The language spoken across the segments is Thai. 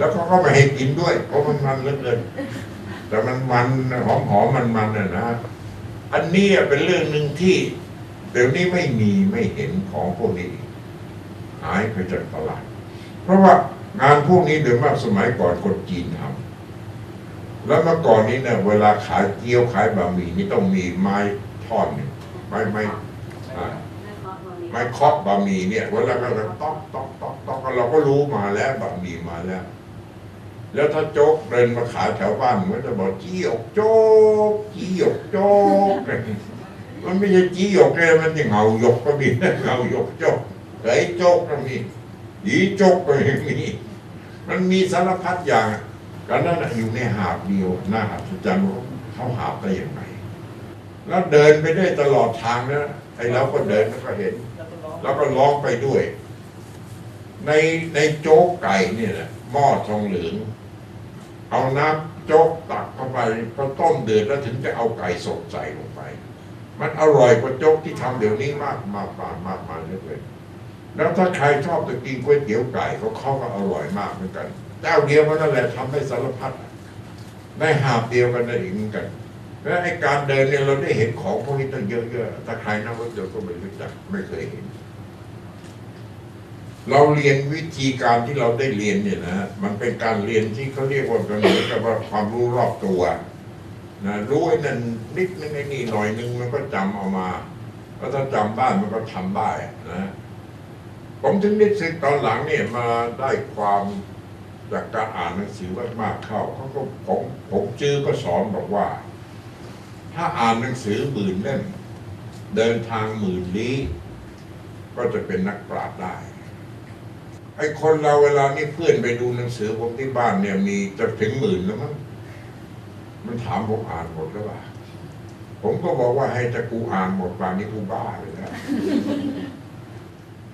แล้วเขาก็ไม่ให้กินด้วยเพราะมันมันเหลือเกินแต่มันมันหอมหอมมันมันน่ะนะ อันนี้เป็นเรื่องหนึ่งที่ เดี๋ยวนี้ไม่มีไม่เห็นของพวกนี้หายไปจากตลาด เพราะว่างานพวกนี้โดยมมากสมัยก่อนคนจีนทำแล้วเมื่อก่อนนี้เนี่ยเวลาขายเกี๊ยวขายบะหมี่นี่ต้องมีไม้ท่อนหนึ่งไม้ไม้อ่ไม้เคาะบะหมี่เนี่ยเวลาเราต๊อกต๊อกต๊อกต๊อกเราก็รู้มาแล้วบะหมี่มาแล้ว แล้วถ้าโจ๊กเดินมาขายแถวบ้านมันจะบอกจี้หยกโจ๊กจี้หยกโจ๊กมันไม่ใช่จี้หยกเลยมันจะเหงาหยกก็มีเหงาหยกโจ๊กไก่โจ๊กก็มีหีโจ๊กก็มีมันมีสารพัดอย่างกันนั้นอยู่ในหาบเดียวหน่าอัศจรรย์เขาหาบได้ยังไงแล้วเดินไปได้ตลอดทางนะไอ้เราก็เดินแล้วก็เห็น แล้วก็ร้องไปด้วย ในในโจ๊กไก่เนี่ยนะหม้อทองเหลือง เอาน้ำโจ๊กตักเข้าไปพอต้มเดือดแล้วถึงจะเอาไก่สดใส่ลงไป มันอร่อยกว่าโจ๊กที่ทำเดี๋ยวนี้มากมากมากมากมากเลยแล้วถ้าใครชอบจะกินก๋วยเตี๋ยวไก่เขาเขาก็อร่อยมากเหมือนกันเจ้าเดียวกันนั่นแหละทำให้สารพัดได้หาบเดียวกันได้อีกเหมือนกันแล้วไอ้การเดินเนี่ยเราได้เห็นของพวกนี้ตั้งเยอะๆถ้าใครนั่งรถยนต์ก็ไม่รู้จักไม่เคยเห็น เราเรียนวิธีการที่เราได้เรียนเนี่ยนะมันเป็นการเรียนที่เขาเรียกว่าเป็นเหมือนกับว่าความรู้รอบตัวนะรู้ไอ้นั่นนิดนึงไอ้นี่หน่อยนึงมันก็จำเอามาแล้วถ้าจำได้มันก็ทำได้นะผมถึงได้สึกตอนหลังเนี่ยมาได้ความจากการอ่านหนังสือมากๆเข้าเขาก็ผมผมจื้อก็สอนบอกว่า ถ้าอ่านหนังสือหมื่นเล่มเดินทางหมื่นลี้ ก็จะเป็นนักปราชญ์ได้ ไอ้คนเราเวลานี้เพื่อนไปดูหนังสือผมที่บ้านเนี่ย มีจะถึงหมื่นแล้วมั้งมันถามผมอ่านหมดแล้วป่ะผมก็บอกว่าให้จะกูอ่านหมดป่านนี้กูบ้าเลยนะ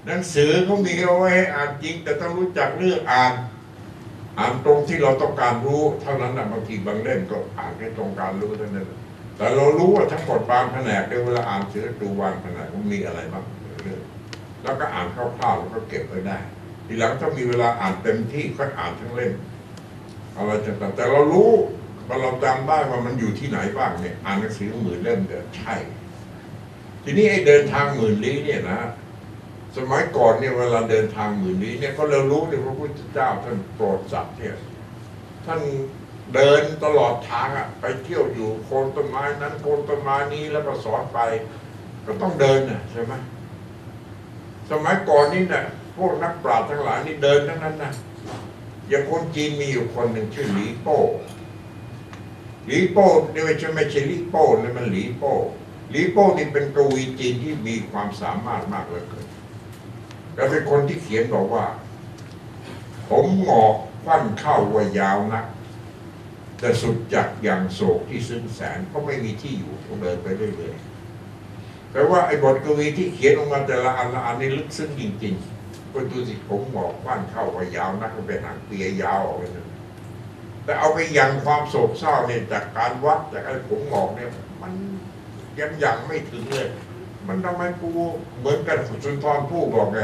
หนังสือเขามีเอาไว้ให้อ่านจริง แต่ต้องรู้จักเรื่องอ่าน อ่านตรงที่เราต้องการรู้ เท่านั้นนะบางทีบางเล่มก็อ่านแค่ตรงการรู้เท่านั้นน่ะแต่เรารู้ว่าทั้งหมดบางแผนกในยเวลาอ่านสือดูวางแผนกมันมีอะไรบ้างเรื่องแล้วก็อ่านคร่าวๆแล้วก็เก็บไว้ได้ ทีหลังถ้ามีเวลาอ่านเต็มที่ก็อ่านทั้งเล่มอะไรต่างๆแต่เรารู้ว่าเราจำได้ว่ามันอยู่ที่ไหนบ้างเนี่ย อ่านหนังสือหมื่นเล่มเดินใช่ ทีนี้ไอ้เดินทางหมื่นลี้เนี่ยนะสมัยก่อนเนี่ยเวลาเดินทางหมื่นลี้เนี่ยก็เรารู้เนี่ยพระพุทธเจ้าท่านโปรดสัตว์เนี่ยท่านเดินตลอดทางอะไปเที่ยวอยู่โคนต้นไม้นั้นโคนต้นไม้นี้แล้วก็สอนไป ก็ต้องเดินน่ะใช่ไหมสมัยก่อนนี่น่ะ พวกนักปราชญ์ทั้งหลายนี่เดินทั้งนั้นนะอย่างคนจีนมีอยู่คนหนึ่งชื่อหลีโป้หลีโป้นี่ไม่ใช่ไม่ใช่หลีโป้นี่มันหลีโป้หลีโป้นี่เป็นกวีจีนที่มีความสามารถมากเหลือเกินแกเป็นคนที่เขียนบอกว่า ผมงอกฟันเข้าว่ายาวนักแต่สุดจักอย่างโศกที่ซึ้งแสนเพราะไม่มีที่อยู่ต้องเดินไปเรื่อยๆแต่ว่าไอ้บทกวีที่เขียนออกมาแต่ละอันละอันนี่ลึกซึ้งจริงๆ ก็ดูสิผมงอกฟันเข้าว่ายาวนักก็เป็นหางเปียยาวออกไปแต่เอาไปยังความโศกเศร้าเนี่ยจากการวัดจากไอ้ผมงอกเนี่ย มันยังยังไม่ถึงเลยมันทำไมกูเหมือนกันสุนทรผู้บอกไง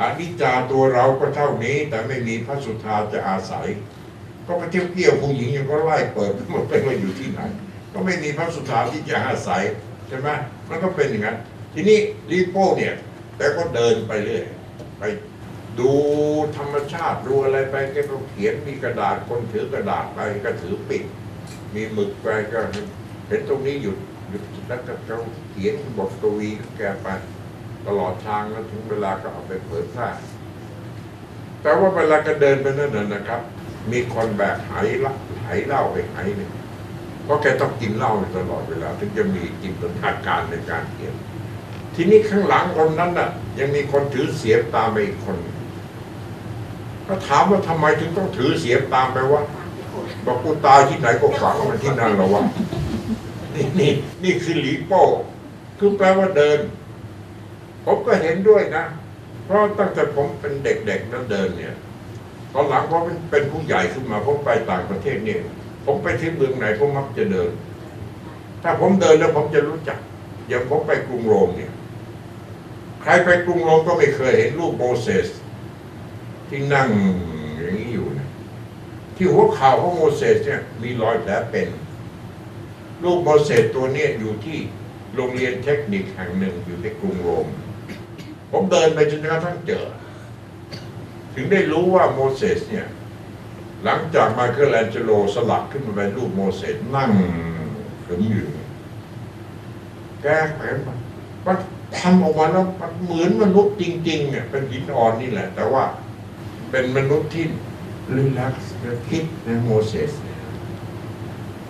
อนิจจาตัวเราก็เท่านี้ แต่ไม่มีพระสุธาจะอาศัย ก็ไปเที่ยวเกี่ยวผู้หญิงยังก็ไล่เปิดหมดไปว่าอยู่ที่ไหน ก็ไม่มีพระสุธาที่จะอาศัยใช่ไหมมันก็เป็นอย่างนั้น ทีนี้ลีโป้เนี่ย แต่ก็เดินไปเรื่อย ดูธรรมชาติดูอะไรไปแกก็เขียนมีกระดาษคนถือกระดาษไปก็ถือปิด มีหมึกไปก็เห็นตรงนี้หยุดหยุดแล้วก็เขาเขียนบทกวีแกไปตลอดทางแล้วถึงเวลาก็เอาไปเผยแพร่แต่ว่าเวลาก็เดินไปนั่นน่ะนะครับ มีคนแบกไหละไหเหล้าไปไหหนึ่งเพราะแกต้องกินเหล้าตลอดเวลา ถึงจะมีจินตนาการในการเขียน ทีนี้ข้างหลังคนนั้นน่ะ ยังมีคนถือเสียมตามไปอีกคน ก็ถามว่าทำไมถึงต้องถือเสียมตามไปวะบอกกูตายที่ไหนก็ฝังมันที่นั่นแล้ววะนี่นี่นี่คือหลีโป้คือแปลว่าเดิน ผมก็เห็นด้วยนะ เพราะตั้งแต่ผมเป็นเด็กๆนั้นเดินเนี่ย ตอนหลังพอเป็นเป็นผู้ใหญ่ขึ้นมาผมไปต่างประเทศเนี่ย ผมไปที่เมืองไหนผมมักจะเดิน ถ้าผมเดินแล้วผมจะรู้จักอย่างผมไปกรุงโรมเนี่ย ใครไปกรุงโรมก็ไม่เคยเห็นรูปโมเสสที่นั่งอย่างนี้อยู่นะที่หัวเข่าของโมเสสเนี่ยมีรอยแผลเป็นรูปโมเสสตัวนี้อยู่ที่โรงเรียนเทคนิคแห่งหนึ่งอยู่ในกรุงโรม ผมเดินไปจนกระทั่งเจอ ถึงได้รู้ว่าโมเสสเนี่ย หลังจากไมเคิลแองเจโลสลักขึ้นมาเป็นรูปโมเสสนั่งขึงอยู่แก้แผนมัน มันทำออกมาแล้วมันเหมือนมนุษย์จริงๆเนี่ยเป็นหินอ่อนนี่แหละ แต่ว่าเป็นมนุษย์ที่รีแลกซ์และคิดในโมเสสเนี่ย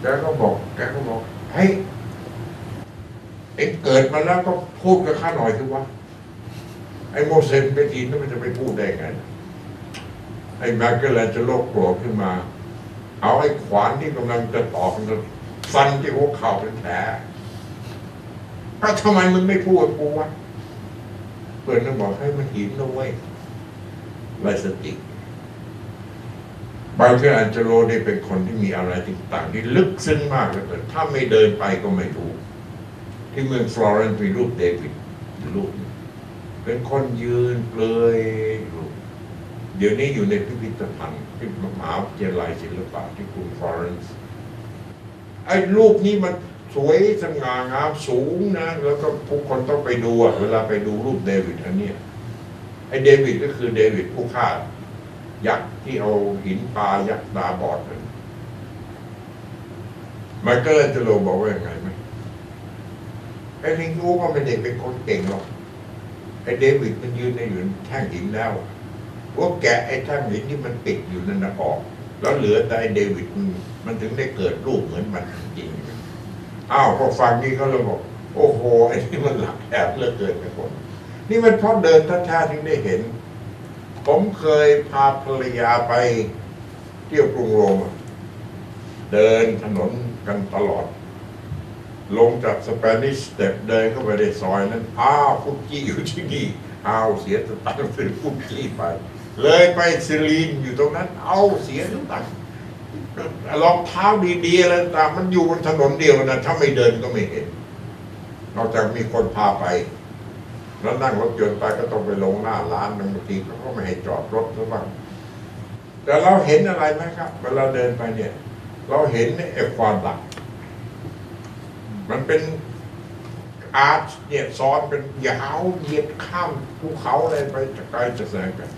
แกก็บอกแกก็บอกเฮ้ยเอ็งเกิดมาแล้วก็พูดกับข้าหน่อยสิวะไอ้โมเสสเป็นหินแล้วมันจะไปพูดได้ไงไอ้แมคเกลแลนจะโลกโกรธขึ้นมา เอาไอ้ขวานที่กำลังจะตอกมันจะฟันที่หัวเข่าเป็นแผล ก็ทำไมมึงไม่พูดกับกูวะเพื่อนก็บอกให้มันหินนะเว้ยไรสติบางทีอันเจโรนี่เป็นคนที่มีอะไรต่างๆที่ลึกซึ้งมากเลยถ้าไม่เดินไปก็ไม่รู้ ที่เมืองฟลอเรนซ์มีรูปเดวิดรูปเป็นคนยืนเปลยอยู่เดี๋ยวนี้อยู่ในพิพิธภัณฑ์ที่มหาวิทยาลัยศิลปะที่กรุงฟลอเรนซ์ไอ้รูปนี้มัน สวยสง่างามสูงนะ แล้วก็ทุกคนต้องไปดูอะเวลาไปดูรูปเดวิดอันเนี้ยไอ้เดวิดก็คือเดวิดผู้ฆ่ายักษ์ที่เอาหินปลายักษ์ตาบอดนั่นไมเคิลแองเจโลบอกว่ายังไงไหมไอ้ลิงรู้ว่าไม่ได้เป็นคนเก่งหรอกไอ้เดวิดมันยืนในอยู่แท่งหินแล้วว่าแกะไอ้แท่งหินที่มันปิดอยู่นั่นนะออก แล้วเหลือแต่ไอ้เดวิดมันมันถึงได้เกิดรูปเหมือนมันจริงๆ อ้าวพอฟังนี้เขาเลยบอก โอ้โหไอ้นี่มันหลักแอบเลือเกินไปคนนี่มันเพราะเดินท่าๆถึงได้เห็น ผมเคยพาภรรยาไปเที่ยวกรุงโรมเดินถนนกันตลอด ลงจากสเปนิชสเต็ปเดินเข้าไปในซอยนั้น อ้าวฟุกี้อยู่ที่นี่อ้าวเสียตังค์ซื้อฟุกี้ไป เลยไปซิลีนอยู่ตรงนั้น เอาเสียตังค์ รองเท้าดีๆอะไรต่างมันอยู่บนถนนเดียวนะถ้าไม่เดินก็ไม่เห็น นอกจากมีคนพาไป แล้วนั่งรถยนต์ไปก็ต้องไปลงหน้าร้านบางทีเขาก็ไม่ให้จอดรถหรือบ้างแต่เราเห็นอะไรไหมครับ เวลาเดินไปเนี่ย เราเห็นไอ้ความดัก มันเป็นอาร์ตเนี่ยซ้อนเป็นยาวเหยียดข้ามภูเขาอะไรไปจะไกลจะแสงกัน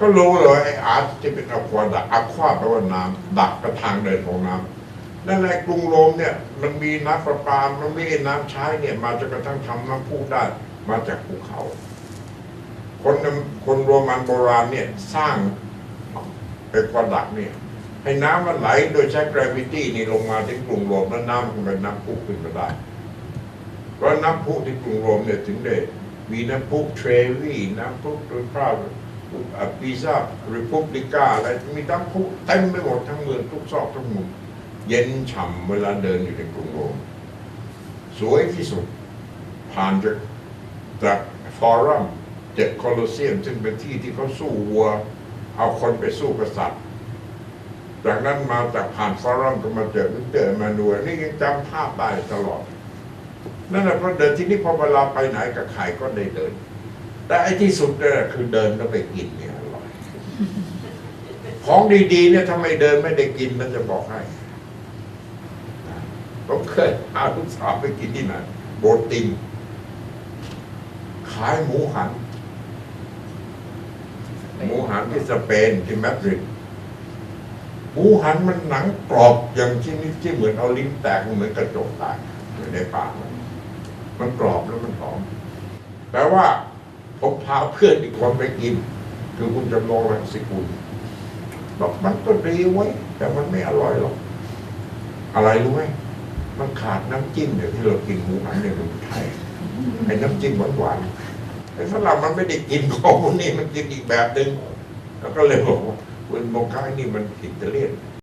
ก็รู้เลยไอ้อาร์ตที่เป็นอควาดักอควาแปลว่าน้ำดักกระทางเดินของน้ำนั่นแหละกรุงโรมเนี่ยมันมีน้ำประปามันมีน้ำใช้เนี่ย มาจนกระทั่งทำน้ำพุได้มาจากภูเขา คนคนโรมันโบราณเนี่ยสร้างไอ้ควาดักเนี่ยให้น้ำมันไหลโดยใช้ gravity นี่ลงมาที่กรุงโรมแล้วน้ำมันเป็นน้ำพุขึ้นมาได้เพราะน้ำพุที่กรุงโรมเนี่ยถึงได้มีน้ำพุเทรวีน้ำพุโดยพรา ปีซาริพับลิก้าอะไรมีน้ำพุเต็มไปหมดทั้งเมืองทุกซอกทุกมุมเย็นฉ่ำเวลาเดินอยู่ในกรุงโรมสวยที่สุด ผ่านจากจากฟอรัมจากโคลอเซียม ซึ่งเป็นที่ที่เขาสู้วัว เอาคนไปสู้กษัตริย์จากนั้นมาจากผ่านฟอรัมก็มาเจอวิกเตอร์แมนูเอลนี่ยังจำภาพได้ตลอด นั่นแหละเพราะเดินที่นี่พอเวลาไปไหนกับใครก็ได้เดิน แต่ไอ้ที่สุดเนี่ยคือเดินแล้วไปกินเนี่ยอร่อยของดีๆเนี่ยถ้าไมเดินไม่ได้กินมันจะบอกให้ผมเคยพาลูกสาวไปกินที่ไหนโบติมขายหมูหัน หมูหันที่สเปนที่มาดริดหมูหันมันหนังกรอบอย่างชนิดที่เหมือนเอาลิ้นแตกเหมือนกระจกแตกอยู่ในปากมันกรอบแล้วมันหอมแต่ว่า ผมพาเพื่อนอีกคนไปกิน คือคุณจำลองรังสิกุลบอกมันก็ดีไว้ แต่มันไม่อร่อยหรอก อะไรรู้ไหมมันขาดน้ำจิ้มเดี๋ยวที่เรากินหมูหันในเมืองไทยไอ้น้ำจิ้มหวานๆไอ้ฝรั่งมันไม่ได้กินของพวกนี้มันกินอีกแบบหนึ่งแล้วก็เลยบอกว่าคุณโมคานี่มันอิตาเลียน